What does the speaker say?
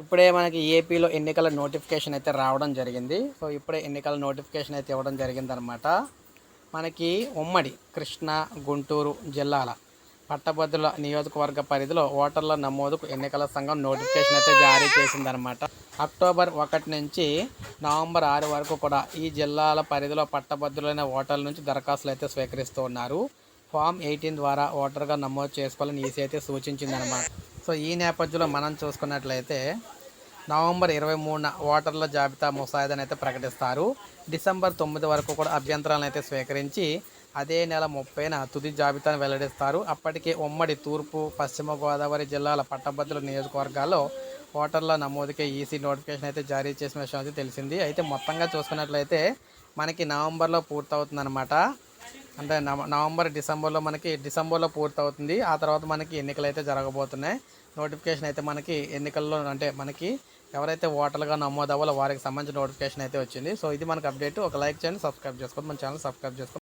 ఇప్పుడే మనకి ఏపీలో ఎన్నికల నోటిఫికేషన్ అయితే రావడం జరిగింది. సో ఇప్పుడే ఎన్నికల నోటిఫికేషన్ అయితే ఇవ్వడం జరిగిందనమాట మనకి ఉమ్మడి కృష్ణా గుంటూరు జిల్లాల పట్టభద్రుల నియోజకవర్గ పరిధిలో ఓటర్ల నమోదుకు ఎన్నికల సంఘం నోటిఫికేషన్ అయితే జారీ చేసిందనమాట అక్టోబర్ ఒకటి నుంచి నవంబర్ ఆరు వరకు కూడా ఈ జిల్లాల పరిధిలో పట్టభద్రులైన ఓటర్ల నుంచి దరఖాస్తులు అయితే స్వీకరిస్తూ ఉన్నారు. ఫామ్ ఎయిటీన్ ద్వారా ఓటర్గా నమోదు చేసుకోవాలని ఈసీ అయితే సూచించిందనమాట సో ఈ నేపథ్యంలో మనం చూసుకున్నట్లయితే నవంబర్ ఇరవై మూడున ఓటర్ల జాబితా ముసాయిదాని అయితే ప్రకటిస్తారు. డిసెంబర్ తొమ్మిది వరకు కూడా అభ్యంతరాలను అయితే స్వీకరించి అదే నెల ముప్పైన తుది జాబితాను వెల్లడిస్తారు. అప్పటికే ఉమ్మడి తూర్పు పశ్చిమ గోదావరి జిల్లాల పట్టభద్రుల నియోజకవర్గాల్లో ఓటర్ల నమోదుకే ఈసీ నోటిఫికేషన్ అయితే జారీ చేసిన విషయం అయితే తెలిసింది. అయితే మొత్తంగా చూసుకున్నట్లయితే మనకి నవంబర్లో పూర్తవుతుందన్నమాట. అంటే నవ- నవంబర్ డిసెంబర్లో మనకి డిసెంబర్లో పూర్తవుతుంది. ఆ తర్వాత మనకి ఎన్నికలు అయితే జరగబోతున్నాయి. నోటిఫికేషన్ అయితే మనకి ఎన్నికల్లో అంటే మనకి ఎవరైతే ఓటర్లుగా నమోదు అవ్వాలో వారికి సంబంధించిన నోటిఫికేషన్ అయితే వచ్చింది. సో ఇది మనకు అప్డేట్. ఒక లైక్ చేయండి సబ్స్క్రైబ్ చేసుకోండి. మన ఛానల్ సబ్స్క్రైబ్ చేసుకోండి.